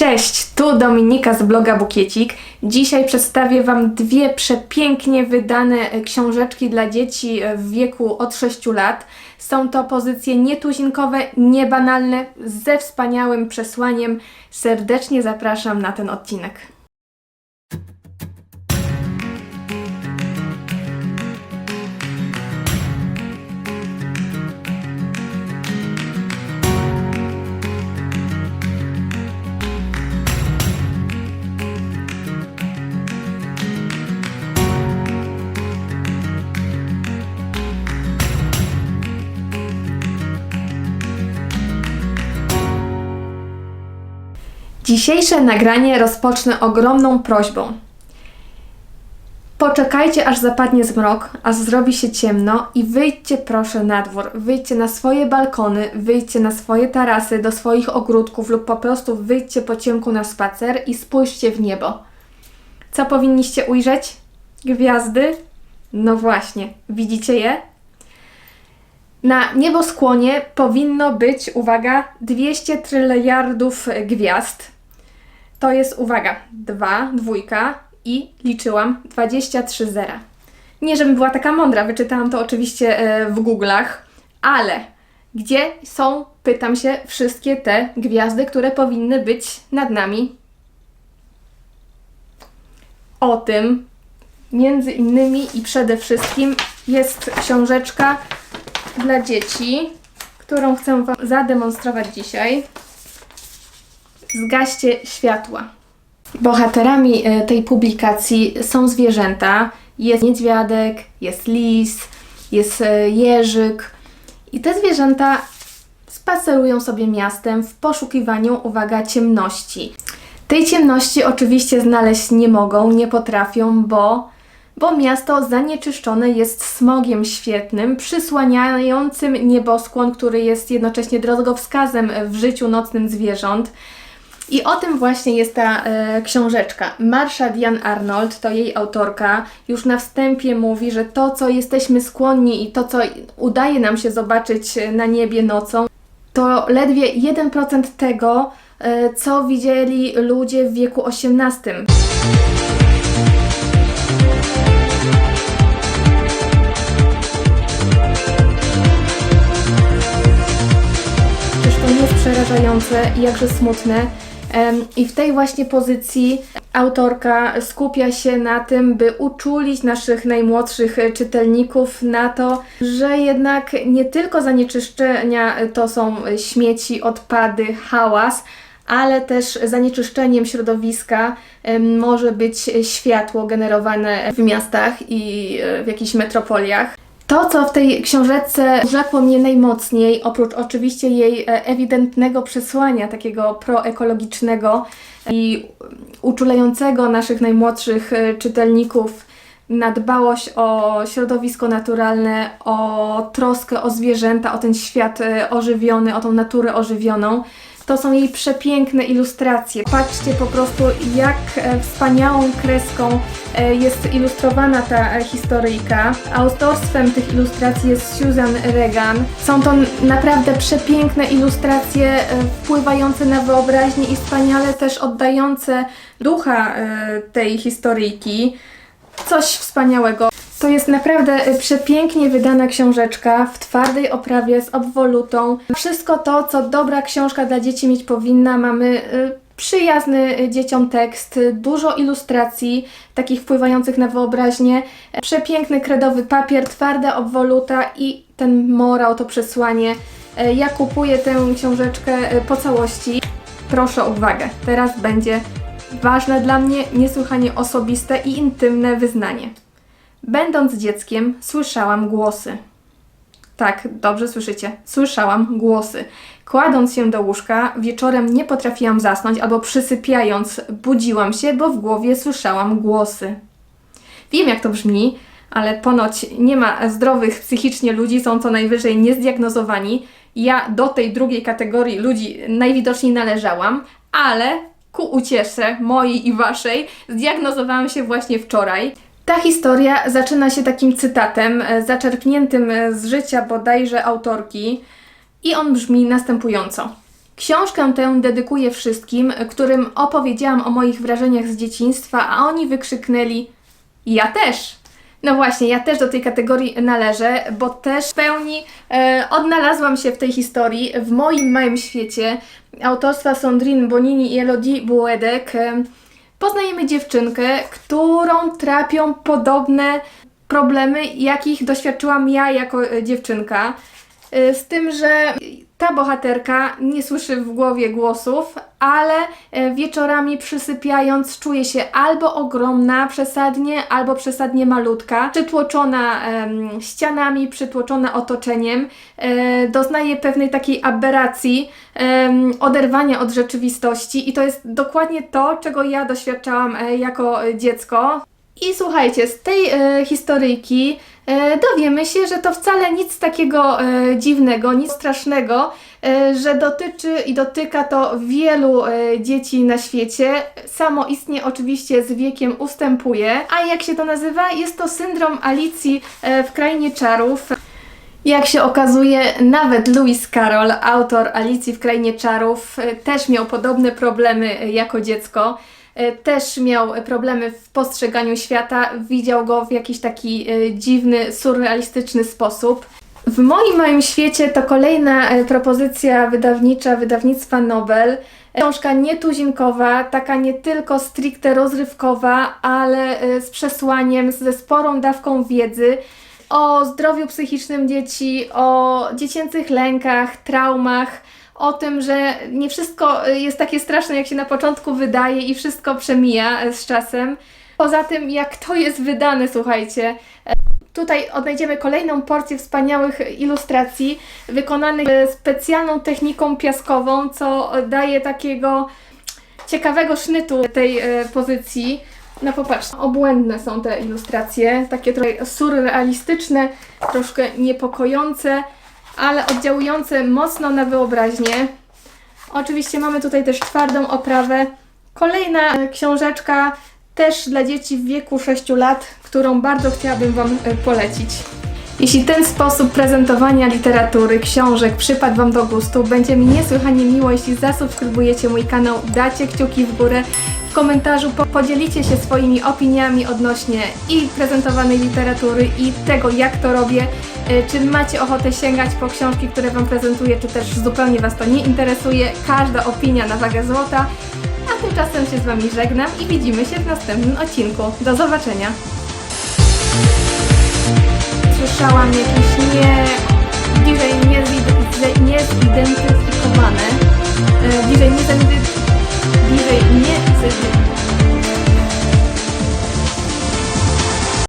Cześć, tu Dominika z bloga Bukiecik. Dzisiaj przedstawię Wam dwie przepięknie wydane e, książeczki dla dzieci e, w wieku od 6 lat. Są to pozycje nietuzinkowe, niebanalne, ze wspaniałym przesłaniem. Serdecznie zapraszam na ten odcinek. Dzisiejsze nagranie rozpocznę ogromną prośbą. Poczekajcie, aż zapadnie zmrok, aż zrobi się ciemno i wyjdźcie proszę na dwór. Wyjdźcie na swoje balkony, wyjdźcie na swoje tarasy, do swoich ogródków lub po prostu wyjdźcie po ciemku na spacer i spójrzcie w niebo. Co powinniście ujrzeć? Gwiazdy? No właśnie, widzicie je? Na nieboskłonie powinno być, uwaga, 200 tryliardów gwiazd. To jest, uwaga, 2, dwójka i liczyłam 23 zera. Nie, żebym była taka mądra, wyczytałam to oczywiście e, w Google'ach, ale gdzie są, pytam się, wszystkie te gwiazdy, które powinny być nad nami? O tym, między innymi i przede wszystkim, jest książeczka dla dzieci, którą chcę Wam zademonstrować dzisiaj. Zgaście światła. Bohaterami e, tej publikacji są zwierzęta. Jest niedźwiadek, jest lis, jest e, jeżyk. I te zwierzęta spacerują sobie miastem w poszukiwaniu, uwaga, ciemności. Tej ciemności oczywiście znaleźć nie mogą, nie potrafią, bo, bo miasto zanieczyszczone jest smogiem świetnym, przysłaniającym nieboskłon, który jest jednocześnie drogowskazem w życiu nocnym zwierząt. I o tym właśnie jest ta e, książeczka. Marsha Diane Arnold, to jej autorka, już na wstępie mówi, że to, co jesteśmy skłonni i to, co udaje nam się zobaczyć na niebie nocą, to ledwie 1% tego, e, co widzieli ludzie w wieku XVIII. Przerażające i jakże smutne? I w tej właśnie pozycji autorka skupia się na tym, by uczulić naszych najmłodszych e, czytelników na to, że jednak nie tylko zanieczyszczenia e, to są e, śmieci, odpady, hałas, ale też zanieczyszczeniem środowiska może być światło generowane w miastach i w jakichś metropoliach. To, co w tej książeczce rzekło mnie najmocniej, oprócz oczywiście jej e, ewidentnego przesłania, takiego proekologicznego i uczulającego naszych najmłodszych e, czytelników na dbałość o środowisko naturalne, o troskę o zwierzęta, o ten świat e, ożywiony, o tą naturę ożywioną. To są jej przepiękne ilustracje. Patrzcie po prostu, jak e, wspaniałą kreską e, jest ilustrowana ta e, historyjka. Autorstwem tych ilustracji jest Susan Regan. Są to naprawdę przepiękne ilustracje, wpływające na wyobraźnię i wspaniale też oddające ducha tej historyjki. Coś wspaniałego. To jest naprawdę y, przepięknie wydana książeczka w twardej oprawie z obwolutą. Wszystko to, co dobra książka dla dzieci mieć powinna. Mamy y, przyjazny y, dzieciom tekst, dużo ilustracji, takich wpływających na wyobraźnię, przepiękny kredowy papier, twarda obwoluta i ten morał, to przesłanie. Ja kupuję tę książeczkę po całości. Proszę o uwagę, teraz będzie ważne dla mnie, niesłychanie osobiste i intymne wyznanie. Będąc dzieckiem, słyszałam głosy. Tak, dobrze słyszycie. Słyszałam głosy. Kładąc się do łóżka, wieczorem nie potrafiłam zasnąć, albo przysypiając, budziłam się, bo w głowie słyszałam głosy. Wiem, jak to brzmi, ale ponoć nie ma zdrowych psychicznie ludzi, są co najwyżej niezdiagnozowani. Ja do tej drugiej kategorii ludzi najwidoczniej należałam, ale ku uciesze mojej i waszej zdiagnozowałam się właśnie wczoraj. Ta historia zaczyna się takim cytatem, e, zaczerpniętym e, z życia bodajże autorki, i on brzmi następująco. Książkę tę dedykuję wszystkim, którym opowiedziałam o moich wrażeniach z dzieciństwa, a oni wykrzyknęli: Ja też! No właśnie, ja też do tej kategorii należę, bo też w pełni e, odnalazłam się w tej historii, w moim małym świecie autorstwa Sandrine Bonini i Elodie Buedek. E, poznajemy dziewczynkę, którą trapią podobne problemy, jakich doświadczyłam ja jako e, dziewczynka. E, Z tym, że ta bohaterka nie słyszy w głowie głosów, ale e, wieczorami przysypiając czuje się albo ogromna przesadnie, albo przesadnie malutka, przytłoczona em, ścianami, przytłoczona otoczeniem, e, doznaje pewnej takiej aberracji, oderwania od rzeczywistości i to jest dokładnie to, czego ja doświadczałam e, jako e, dziecko. I słuchajcie, z tej e, historyjki dowiemy się, że to wcale nic takiego e, dziwnego, nic strasznego, e, że dotyczy i dotyka to wielu e, dzieci na świecie. Samoistnie oczywiście z wiekiem ustępuje. A jak się to nazywa? Jest to syndrom Alicji e, w Krainie Czarów. Jak się okazuje, nawet Lewis Carroll, autor Alicji w Krainie Czarów, e, też miał podobne problemy e, jako dziecko. E, Też miał problemy w postrzeganiu świata, widział go w jakiś taki e, dziwny, surrealistyczny sposób. W moim małym świecie to kolejna e, propozycja wydawnicza wydawnictwa Nobel. Książka nietuzinkowa, taka nie tylko stricte rozrywkowa, ale z przesłaniem, ze sporą dawką wiedzy o zdrowiu psychicznym dzieci, o dziecięcych lękach, traumach, o tym, że nie wszystko y, jest takie straszne, jak się na początku wydaje i wszystko przemija e, z czasem. Poza tym, jak to jest wydane, słuchajcie. e, Tutaj odnajdziemy kolejną porcję wspaniałych ilustracji, wykonanych specjalną techniką piaskową, co daje takiego ciekawego sznytu tej pozycji. No popatrz, obłędne są te ilustracje, takie trochę surrealistyczne, troszkę niepokojące, ale oddziałujące mocno na wyobraźnię. Oczywiście mamy tutaj też twardą oprawę. Kolejna e, książeczka też dla dzieci w wieku 6 lat, którą bardzo chciałabym Wam e, polecić. Jeśli ten sposób prezentowania literatury, książek przypadł Wam do gustu, będzie mi niesłychanie miło, jeśli zasubskrybujecie mój kanał, dacie kciuki w górę, w komentarzu po podzielicie się swoimi opiniami odnośnie i prezentowanej literatury i tego, jak to robię. E, Czy macie ochotę sięgać po książki, które Wam prezentuję, czy też zupełnie Was to nie interesuje? Każda opinia na wagę złota. A tymczasem się z Wami żegnam i widzimy się w następnym odcinku. Do zobaczenia! Słyszałam jakieś nie... bliżej niezide- niezidentyfikowane, e, bliżej niezidentyfikowane, bliżej niezidentyfikowane